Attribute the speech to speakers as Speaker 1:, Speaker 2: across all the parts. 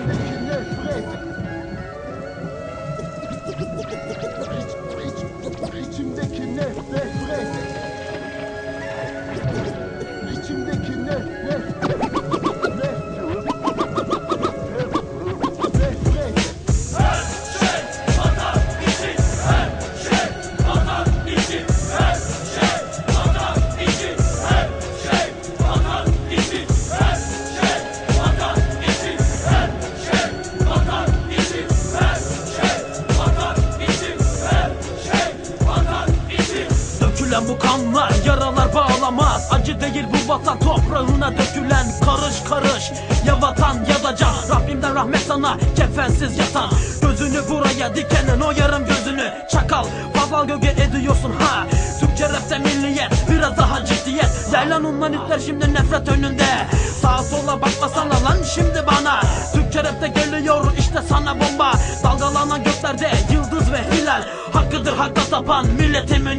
Speaker 1: je
Speaker 2: Dökülen bu kanlar yaralar bağlamaz. Acı değil bu vatan toprağına dökülen Karış karış. Ya vatan ya da can Rabbimden rahmet sana kefensiz yatan. Gözünü buraya dikenin o yarım gözünü Çakal. Fazla göge ediyorsun ha. Türkçe rapte milliyet biraz daha ciddiyet. Yaylan ondan itler şimdi nefret önünde. Sağa sola bakmasana lan şimdi bana. Türkçe rapte geliyor işte sana bomba. Dalgalanan göklerde yıldız ve hilal. Hakkıdır hakka tapan milletimin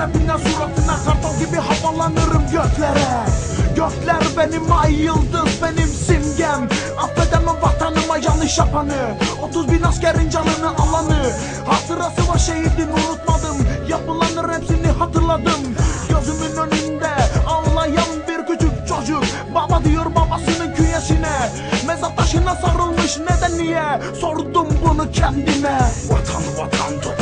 Speaker 1: Türk rapinden suratına kartal gibi havalanırım göklere. Gökler benim ay yıldız benim simgem. Affedemem vatanıma yanlış yapanı. 30 bin askerin canını alanı. Hatırası var şehidin unutmadım. Yapılanır hepsini hatırladım. Gözümün önünde ağlayan bir küçük çocuk. Baba diyor babasının küyesine Mezat taşına sarılmış. Neden niye Sordum bunu kendime?
Speaker 3: Vatan vatan toprak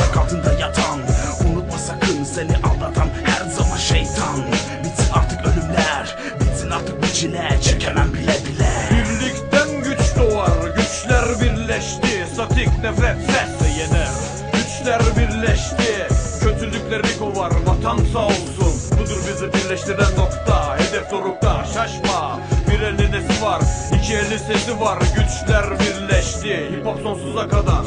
Speaker 3: çile Çekemem bile bile.
Speaker 4: Birlikten güç doğar, güçler birleşti. Statik nefret sesle yener. Güçler birleşti, kötülükleri kovar Vatan sağ olsun, budur bizi birleştiren nokta. Hedef dorukta, şaşma. Bir elinde nesi var, iki eli sesi var. Güçler birleşti, hip hop sonsuza kadar